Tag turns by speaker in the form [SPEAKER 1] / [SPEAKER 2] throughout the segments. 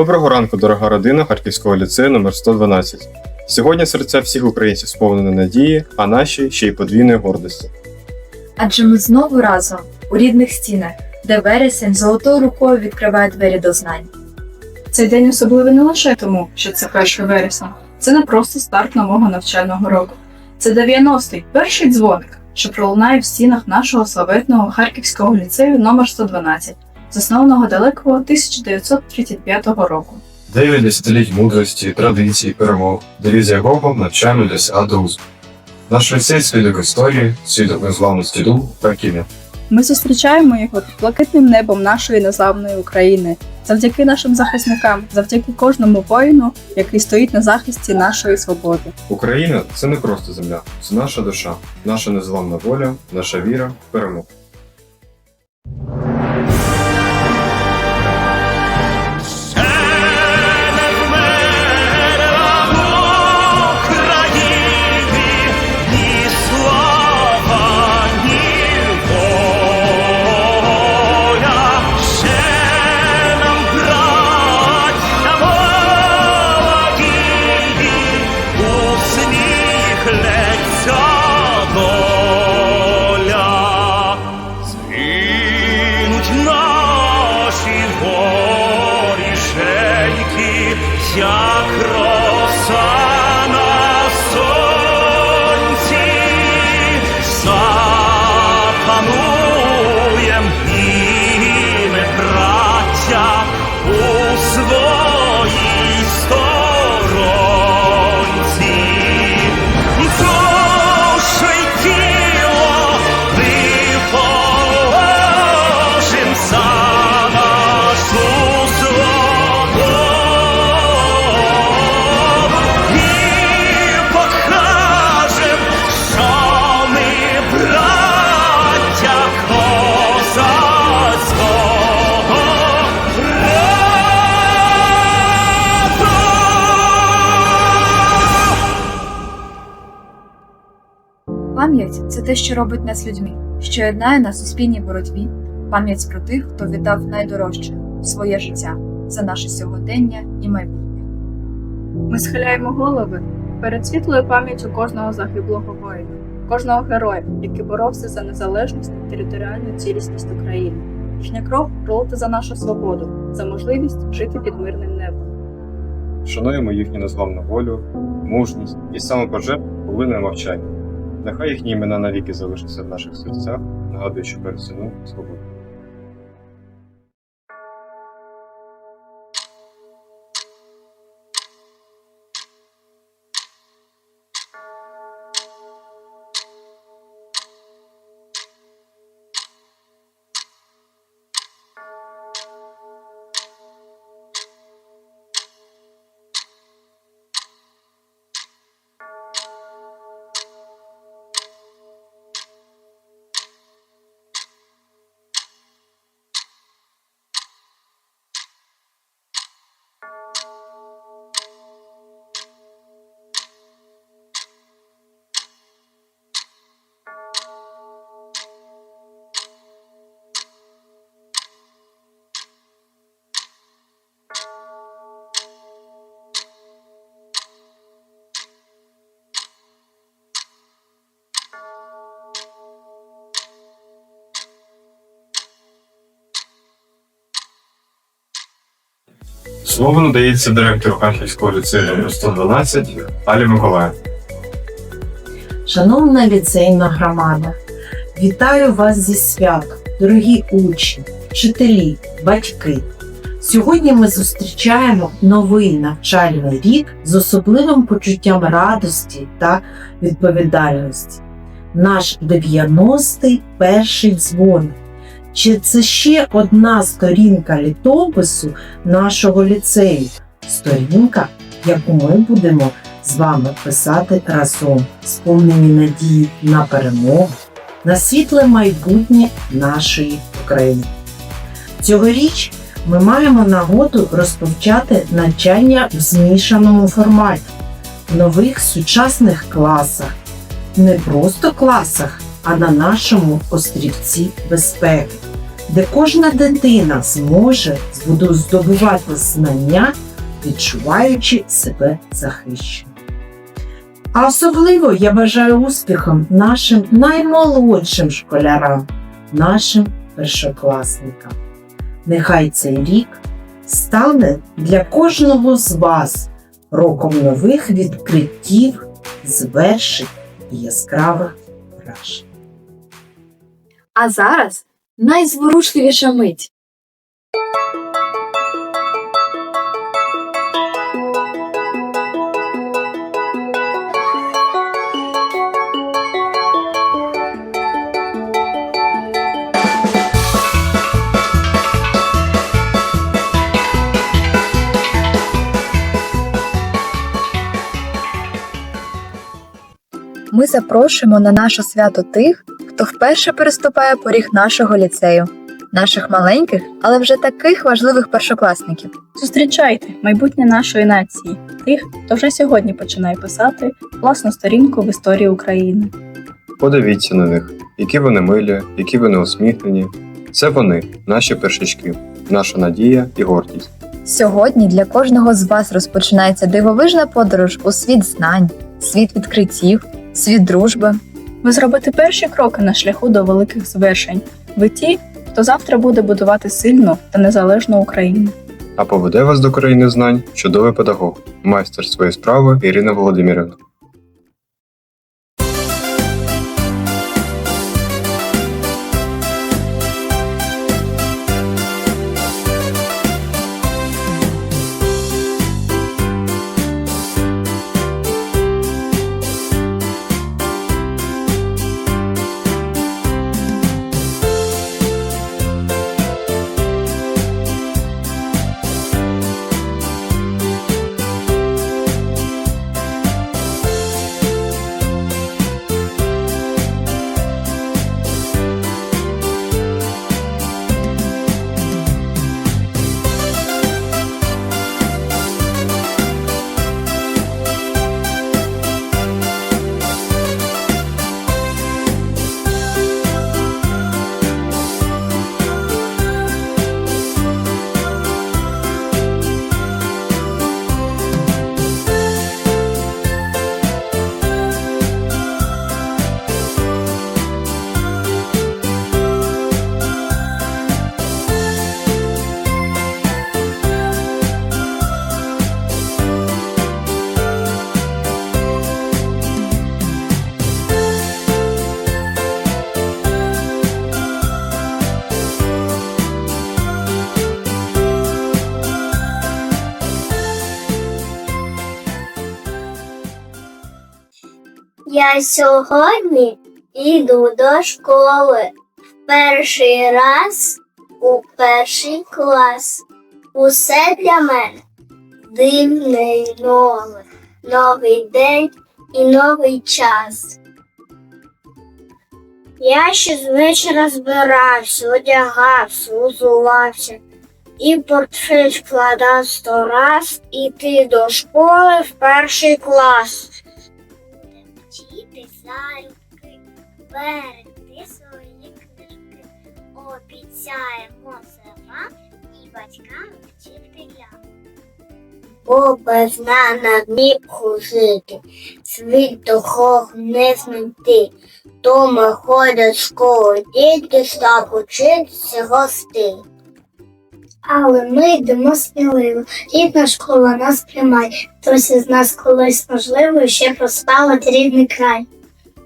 [SPEAKER 1] Доброго ранку, дорога родина Харківського ліцею номер 112 Сьогодні серця всіх українців сповнені надії, а наші ще й подвійної гордості.
[SPEAKER 2] Адже ми знову разом у рідних стінах, де вересень золотою рукою відкриває двері до знань.
[SPEAKER 3] Цей день особливий не лише тому, що це 1 вересня. Це не просто старт нового навчального року. Це 90-й перший дзвоник, що пролунає в стінах нашого славетного Харківського ліцею номер 112, заснованого далекого 1935 року.
[SPEAKER 4] Дев'ять десятиліть мудрості, традицій, перемог, дивізія якого навчаємо досягати успіху. Наш ліцей свідок історії, свідок незламності духу та кіля.
[SPEAKER 3] Ми зустрічаємо його під блакитним небом нашої незламної України, завдяки нашим захисникам, завдяки кожному воїну, який стоїть на захисті нашої свободи.
[SPEAKER 1] Україна це не просто земля, це наша душа, наша незламна воля, наша віра в
[SPEAKER 5] як роса
[SPEAKER 2] це те, що робить нас людьми, що єднає нас у спільній боротьбі, пам'ять про тих, хто віддав найдорожче своє життя за наше сьогодення і майбутнє.
[SPEAKER 3] Ми схиляємо голови перед світлою пам'яттю кожного загиблого воїна, кожного героя, який боровся за незалежність та територіальну цілісність України. Їхня кров пролита за нашу свободу, за можливість жити під мирним небом.
[SPEAKER 1] Шануємо їхню незламну волю, мужність і самопожертву хвилиною мовчання. Нехай їхні імена навіки залишаться в наших серцях, нагадуючи про ціну свободи. Слово надається директору Харківського ліцею номер 112 Алі Миколаїв.
[SPEAKER 6] Шановна ліцейна громада, вітаю вас зі святом, дорогі учні, вчителі, батьки. Сьогодні ми зустрічаємо новий навчальний рік з особливим почуттям радості та відповідальності. Наш 90-й перший дзвоник. Чи це ще одна сторінка літопису нашого ліцею? Сторінка, яку ми будемо з вами писати разом, сповнені надії на перемогу, на світле майбутнє нашої України. Цьогоріч ми маємо нагоду розпочати навчання в змішаному форматі, в нових сучасних класах, не просто класах, а на нашому острівці безпеки. де кожна дитина зможе здобувати знання, відчуваючи себе захищеним. А особливо я бажаю успіхом нашим наймолодшим школярам, нашим першокласникам. Нехай цей рік стане для кожного з вас роком нових відкриттів, звершень і яскравих вражень.
[SPEAKER 2] А зараз найзворушливіша мить. Ми запрошуємо на наше свято тих, хто вперше переступає поріг нашого ліцею, наших маленьких, але вже таких важливих першокласників.
[SPEAKER 7] Зустрічайте майбутнє нашої нації, тих, хто вже сьогодні починає писати власну сторінку в історії України.
[SPEAKER 1] Подивіться на них, які вони милі, які вони усміхнені. Це вони, наші першачки, наша надія і гордість.
[SPEAKER 2] Сьогодні для кожного з вас розпочинається дивовижна подорож у світ знань, світ відкриттів, світ дружби.
[SPEAKER 7] Ви зробите перші кроки на шляху до великих звершень. Ви ті, хто завтра буде будувати сильну та незалежну Україну.
[SPEAKER 1] А поведе вас до країни знань чудовий педагог, майстер своєї справи Ірина Володимирівна.
[SPEAKER 8] Сьогодні йду до школи в перший раз у перший клас. Усе для мене дивне й нове, новий день і новий час. Я ще з вечора збирався, одягався, узувався і портфель складав сто раз іти до школи в перший клас. Вчити залюбки, берегти свої книжки. Обіцяємо це вам і батькам вчителям. Бо без на ніпку жити, світ духов не знайти. Дома ходять в школу, дітки так учитися гостей. Але ми йдемо сміливо, рідна школа нас приймає. Хтось із нас колись можливо ще прославить рідний край.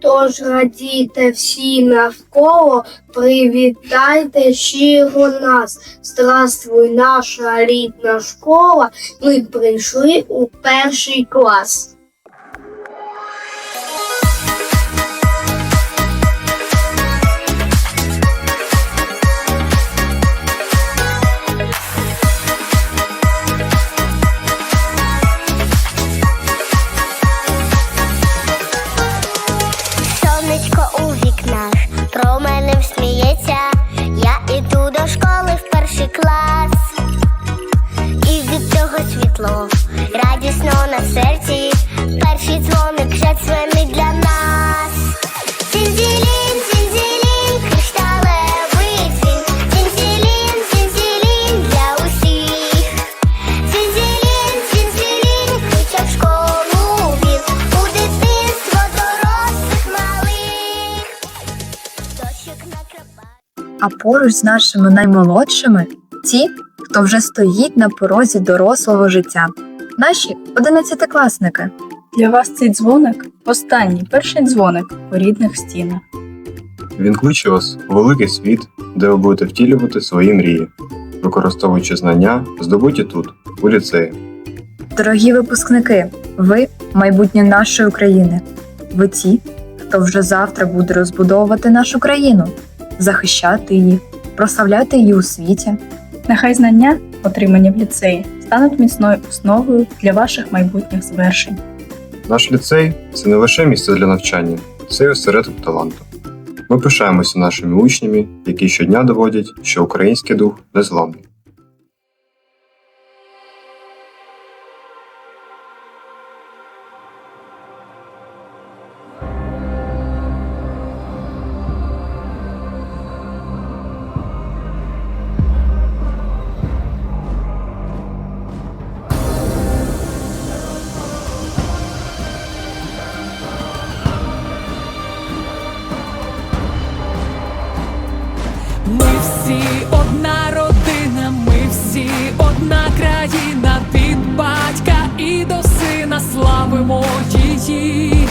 [SPEAKER 8] Тож радійте всі навколо, привітайте щиро нас. Здравствуй, наша рідна школа. Ми прийшли у перший клас.
[SPEAKER 2] Поруч з нашими наймолодшими ті, хто вже стоїть на порозі дорослого життя, наші одинадцятикласники.
[SPEAKER 7] Для вас цей дзвоник останній перший дзвоник у рідних стінах.
[SPEAKER 1] Він кличе вас у великий світ, де ви будете втілювати свої мрії, використовуючи знання, здобуті тут, у ліцеї.
[SPEAKER 2] Дорогі випускники, ви майбутнє нашої України. Ви ті, хто вже завтра буде розбудовувати нашу країну, захищати її, прославляти її у світі.
[SPEAKER 7] Нехай знання, отримані в ліцеї, стануть міцною основою для ваших майбутніх звершень.
[SPEAKER 1] Наш ліцей це не лише місце для навчання, це й осередок таланту. Ми пишаємося нашими учнями, які щодня доводять, що український дух незламний.
[SPEAKER 9] Її.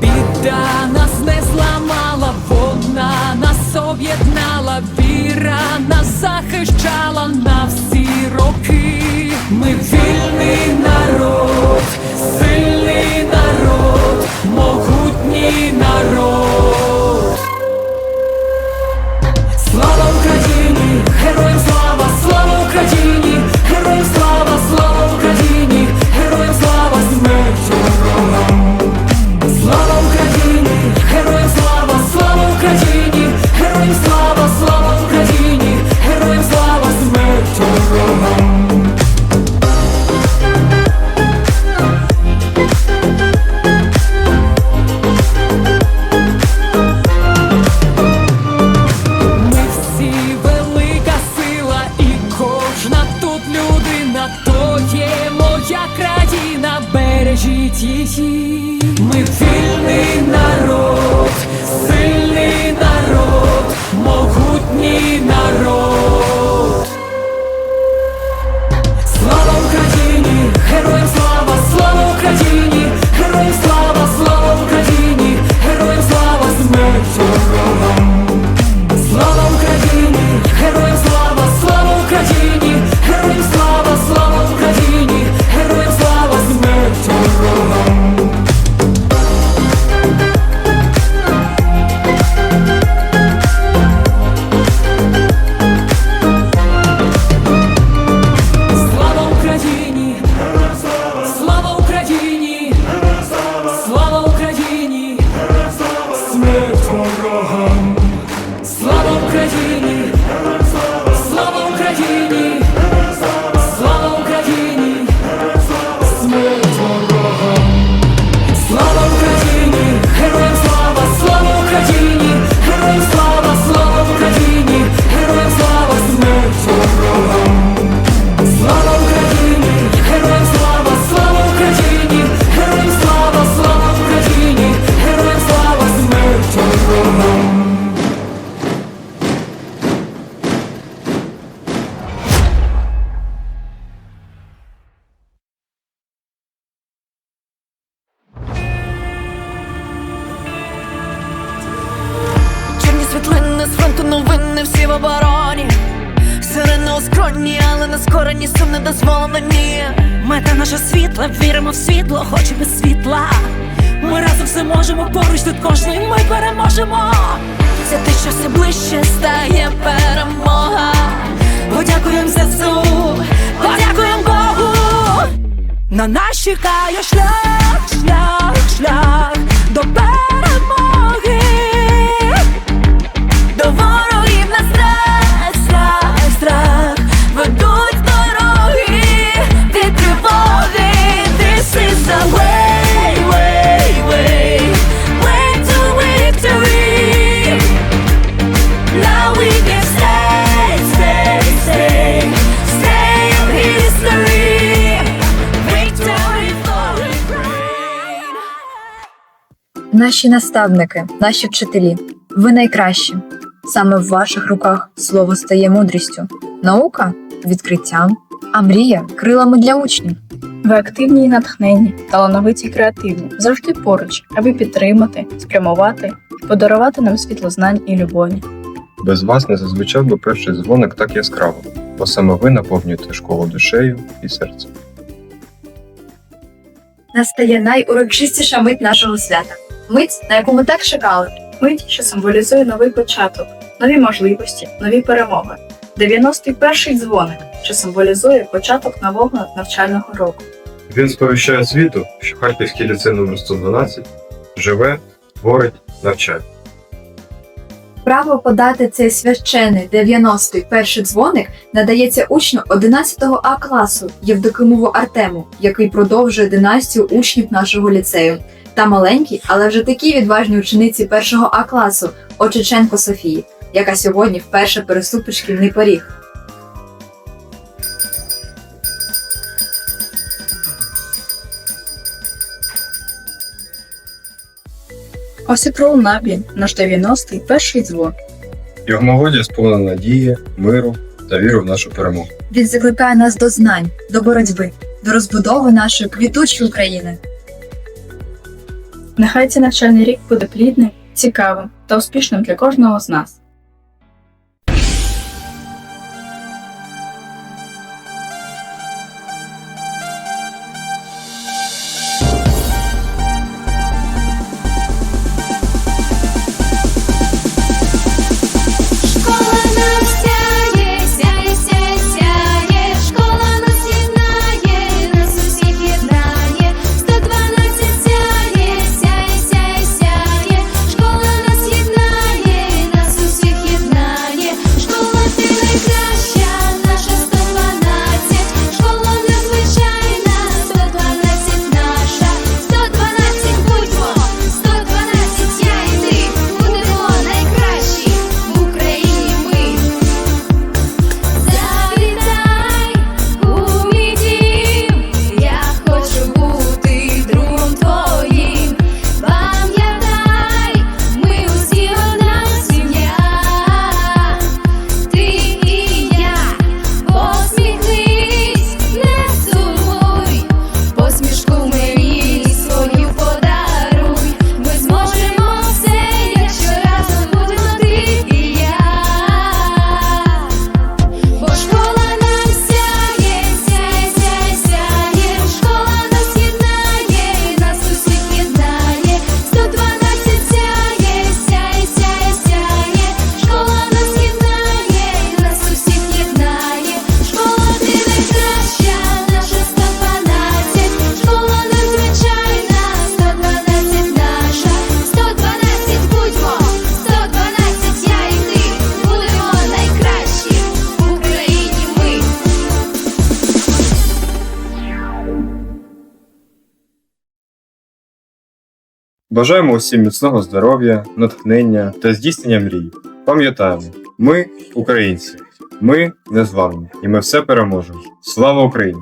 [SPEAKER 9] Біда нас не зламала, вона нас об'єднала, віра нас захищала на всі роки. Ми вільний народ, сильний народ, могутній народ.
[SPEAKER 10] Скорені, сум не дозволено ні. Мета наша світла, віримо в світло, хоч без світла. Ми разом все можемо, поруч тут кожний ми переможемо. Це те, що все ближче стає перемога. Подякуємо ЗСУ, подякуємо Богу. На нас чекає шлях, шлях, шлях до перемоги.
[SPEAKER 2] Наші наставники, наші вчителі, ви найкращі. Саме в ваших руках слово стає мудрістю, наука відкриттям, а мрія крилами для учнів.
[SPEAKER 7] Ви активні і натхненні, талановиті і креативні, завжди поруч, аби підтримати, спрямувати і подарувати нам світло знань і любові.
[SPEAKER 1] Без вас не зазвичав би перший дзвоник так яскраво, бо саме ви наповнюєте школу душею і серцем.
[SPEAKER 2] Настає найурочистіша мить нашого свята. Мить, на яку ми так чекали.
[SPEAKER 7] Мить, що символізує новий початок, нові можливості, нові перемоги. 91-й дзвоник, що символізує початок нового навчального року.
[SPEAKER 1] Він сповіщає світу, що Харківський ліцей номер 112 живе, творить, навчає.
[SPEAKER 2] Право подати цей священий 91 перший дзвоник надається учню 11 А класу Євдокимову Артему, який продовжує династію учнів нашого ліцею, та маленькій, але вже такій відважній учениці 1 А класу Очеченко Софії, яка сьогодні вперше переступить шкільний поріг.
[SPEAKER 7] Ось і пролунав він, наш 90-й перший дзвон.
[SPEAKER 1] Його мелодія сповнена надії, миру та віру в нашу перемогу.
[SPEAKER 2] Він закликає нас до знань, до боротьби, до розбудови нашої квітучої України.
[SPEAKER 7] Нехай цей навчальний рік буде плідним, цікавим та успішним для кожного з нас.
[SPEAKER 1] Бажаємо усім міцного здоров'я, натхнення та здійснення мрій. Пам'ятаємо, ми українці, ми незламні, і ми все переможемо. Слава Україні!